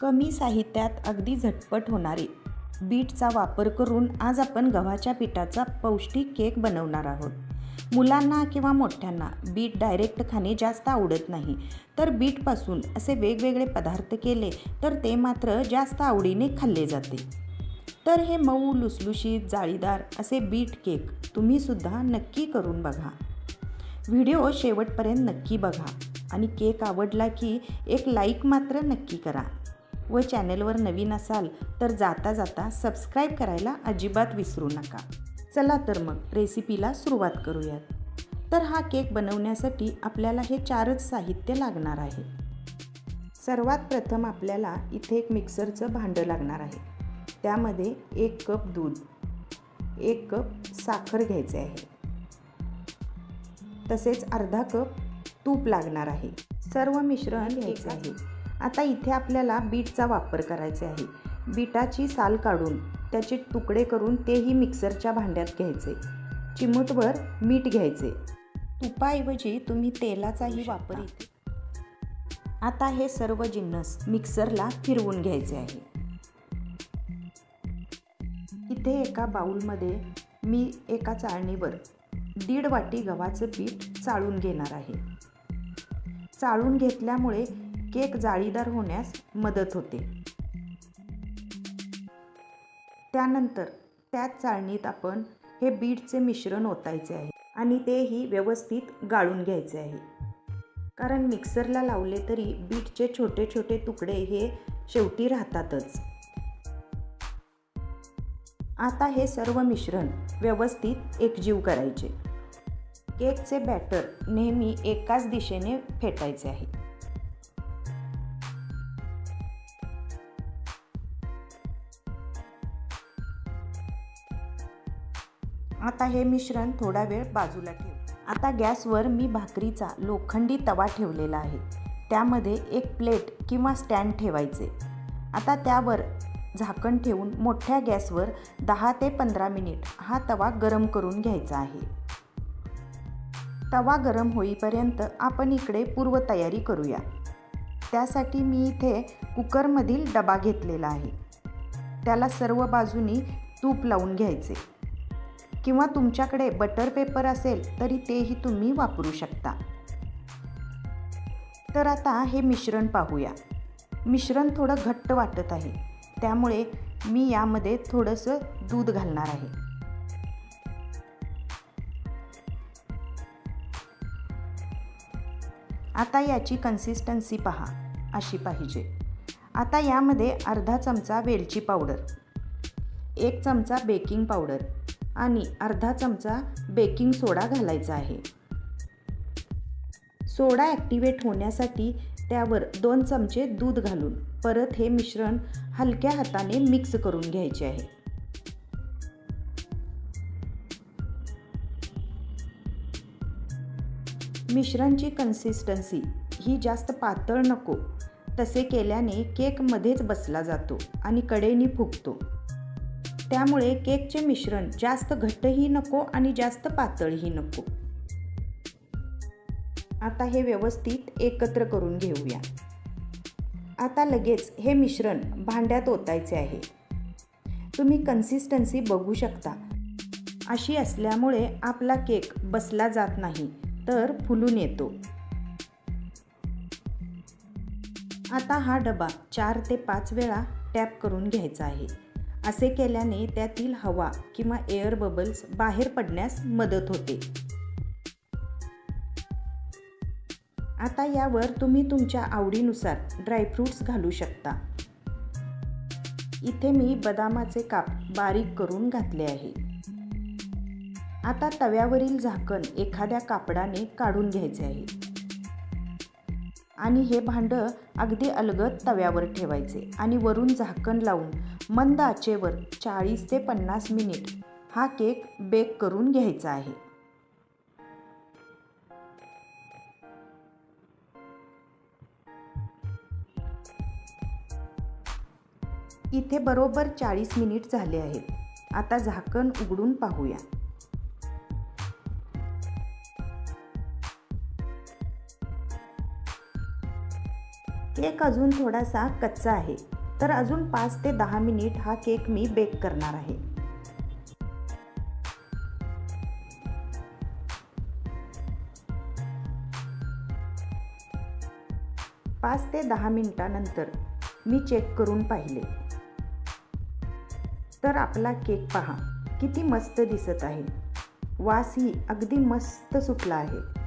कमी साहित्यात अगदी झटपट होणारे. बीटचा वापर करून आज आपण गव्हाच्या पिठाचा पौष्टिक केक बनवणार आहोत. मुलांना किंवा मोठ्यांना बीट डायरेक्ट खाणे जास्त आवडत नाही. तर बीटपासून असे वेगवेगळे पदार्थ केले तर ते मात्र जास्त आवडीने खाल्ले जाते. तर हे मऊ लुसलुशीत जाळीदार असे बीट केक तुम्हीसुद्धा नक्की करून बघा. व्हिडिओ शेवटपर्यंत नक्की बघा आणि केक आवडला की एक लाईक मात्र नक्की करा. व चॅनलवर नवीन असाल तर जाता जाता सबस्क्राईब करायला अजिबात विसरू नका. चला तर मग रेसिपीला सुरुवात करूयात. तर हा केक बनवण्यासाठी आपल्याला हे चारच साहित्य लागणार आहे. सर्वात प्रथम आपल्याला इथे एक मिक्सरचं भांडं लागणार आहे. त्यामध्ये एक कप दूध एक कप साखर घ्यायचे आहे. तसेच अर्धा कप तूप लागणार आहे. सर्व मिश्रण घ्यायचं आहे. आता इथे आपल्याला बीटचा वापर करायचे आहे. बीटाची साल काढून त्याचे तुकडे करून तेही मिक्सरच्या भांड्यात घ्यायचे. चिमूटभर मीठ घ्यायचे. तुपाऐवजी तुम्ही तेलाचाही वापर इथे आता हे सर्व जिन्नस मिक्सरला फिरवून घ्यायचे आहे. इथे एका बाऊलमध्ये मी एका चाळणीवर दीड वाटी गव्हाचं पीठ चाळून घेणार आहे. चाळून घेतल्यामुळे केक जाळीदार होण्यास मदत होते. त्यानंतर त्याच चाळणीत आपण हे बीटचे मिश्रण ओतायचे आहे आणि तेही व्यवस्थित गाळून घ्यायचे आहे. कारण मिक्सरला लावले तरी बीटचे छोटे छोटे तुकडे हे शेवटी राहतातच. आता हे सर्व मिश्रण व्यवस्थित एकजीव करायचे. केकचे बॅटर नेहमी एकाच दिशेने फेटायचे आहे. आता हे मिश्रण थोडा वेळ बाजूला ठेव. आता गॅसवर मी भाकरीचा लोखंडी तवा ठेवलेला आहे. त्यामध्ये एक प्लेट किंवा स्टँड ठेवायचे. आता त्यावर झाकण ठेवून मोठ्या गॅसवर दहा ते पंधरा मिनिट हा तवा गरम करून घ्यायचा आहे. तवा गरम होईपर्यंत आपण इकडे पूर्वतयारी करूया. त्यासाठी मी इथे कुकरमधील डबा घेतलेला आहे. त्याला सर्व बाजूनी तूप लावून घ्यायचे. किंवा तुमच्याकडे बटर पेपर असेल तरी तेही तुम्ही वापरू शकता. तर आता हे मिश्रण पाहूया. मिश्रण थोडं घट्ट वाटत आहे. त्यामुळे मी यामध्ये थोडंसं दूध घालणार आहे. आता याची कन्सिस्टन्सी पहा अशी पाहिजे. आता यामध्ये अर्धा चमचा वेलची पावडर एक चमचा बेकिंग पावडर आणि अर्धा चमचा बेकिंग सोडा घालायचा आहे. सोडा ॲक्टिवेट होण्यासाठी त्यावर दोन चमचे दूध घालून परत हे मिश्रण हलक्या हाताने मिक्स करून घ्यायचे आहे. मिश्रणची कन्सिस्टन्सी ही जास्त पातळ नको तसे केल्याने केकमध्येच बसला जातो आणि कडेनी फुगतो. त्यामुळे केकचे मिश्रण जास्त घट्टही नको आणि जास्त पातळही नको. आता हे व्यवस्थित एकत्र करून घेऊया. आता लगेच हे मिश्रण भांड्यात ओतायचे आहे. तुम्ही कन्सिस्टन्सी बघू शकता. अशी असल्यामुळे आपला केक बसला जात नाही तर फुलून येतो. आता हा डबा चार ते पाच वेळा टॅप करून घ्यायचा आहे. असे केल्याने त्यातील हवा किंवा एअर बबल्स बाहेर पडण्यास मदत होते. आता यावर तुम्ही तुमच्या आवडीनुसार ड्रायफ्रूट्स घालू शकता. इथे मी बदामाचे काप बारीक करून घातले आहे. आता तव्यावरील झाकण एखाद्या कापडाने काढून घ्यायचे आहे. आणि हे भांडं अगदी अलगद तव्यावर ठेवायचे आणि वरून झाकण लावून मंद आचेवर चाळीस ते पन्नास मिनिट हा केक बेक करून घ्यायचा आहे. इथे बरोबर चाळीस मिनिट झाले आहेत. आता झाकण उघडून पाहूया. केक अजून थोडासा कच्चा आहे. तर अजून पाच ते दहा मिनिट हा केक मी बेक करणार आहे. पाच ते दहा मिनिटानंतर मी चेक करून पाहिले. तर आपला केक पहा किती मस्त दिसत आहे. वासही अगदी मस्त सुटला आहे.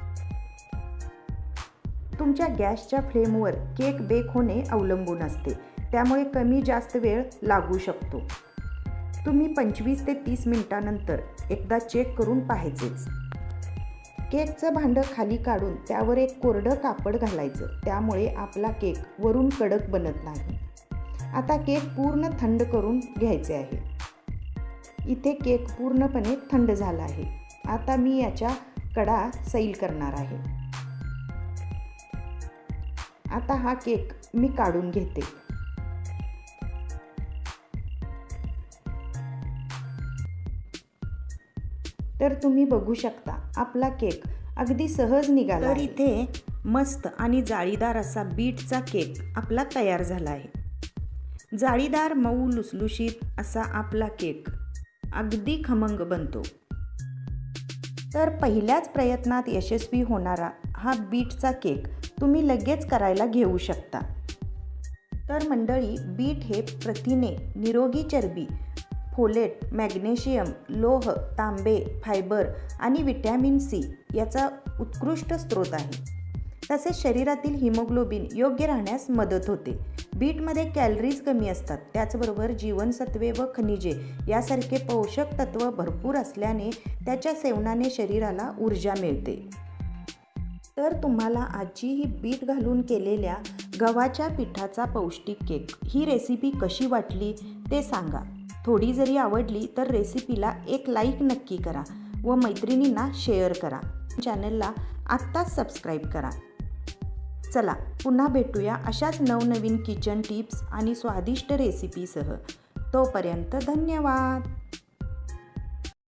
तुमच्या गॅसच्या फ्लेमवर केक बेक होणे अवलंबून असते. त्यामुळे कमी जास्त वेळ लागू शकतो. तुम्ही पंचवीस ते तीस मिनिटानंतर एकदा चेक करून पाहायचेच. केकचं भांडं खाली काढून त्यावर एक कोरडं कापड घालायचं. त्यामुळे आपला केक वरून कडक बनत नाही. आता केक पूर्ण थंड करून घ्यायचे आहे. इथे केक पूर्णपणे थंड झाला आहे. आता मी याच्या कडा सैल करणार आहे. आता हा केक मी काढून घेते. तर तुम्ही बघू शकता आपला केक अगदी सहज निघाला तर इथे मस्त आणि जाळीदार असा बीटचा केक आपला तयार झाला आहे. जाळीदार मऊ लुसलुशीत असा आपला केक अगदी खमंग बनतो. तर पहिल्याच प्रयत्नात यशस्वी होणारा हा बीटचा केक तुम्ही लगेच करायला घेऊ शकता. तर मंडळी बीट हे प्रथिने निरोगी चरबी फोलेट मॅग्नेशियम लोह तांबे फायबर आणि विटॅमिन सी याचा उत्कृष्ट स्रोत आहे. तसेच शरीरातील हिमोग्लोबिन योग्य राहण्यास मदत होते. बीटमध्ये कॅलरीज कमी असतात. त्याचबरोबर जीवनसत्वे व खनिजे यासारखे पोषक तत्व भरपूर असल्याने त्याच्या सेवनाने शरीराला ऊर्जा मिळते. तर तुम्हाला आजी ही बीट घालून केलेल्या गव्हाच्या पिठाचा पौष्टिक केक. ही रेसिपी कशी वाटली ते सांगा. थोडी जरी आवडली तर रेसिपीला एक लाईक नक्की करा व मैत्रिणींना शेअर करा. चॅनलला आत्ताच सबस्क्राईब करा. चला पुन्हा भेटूया अशाच नवनवीन किचन टिप्स आणि स्वादिष्ट रेसिपीसह तोपर्यंत धन्यवाद!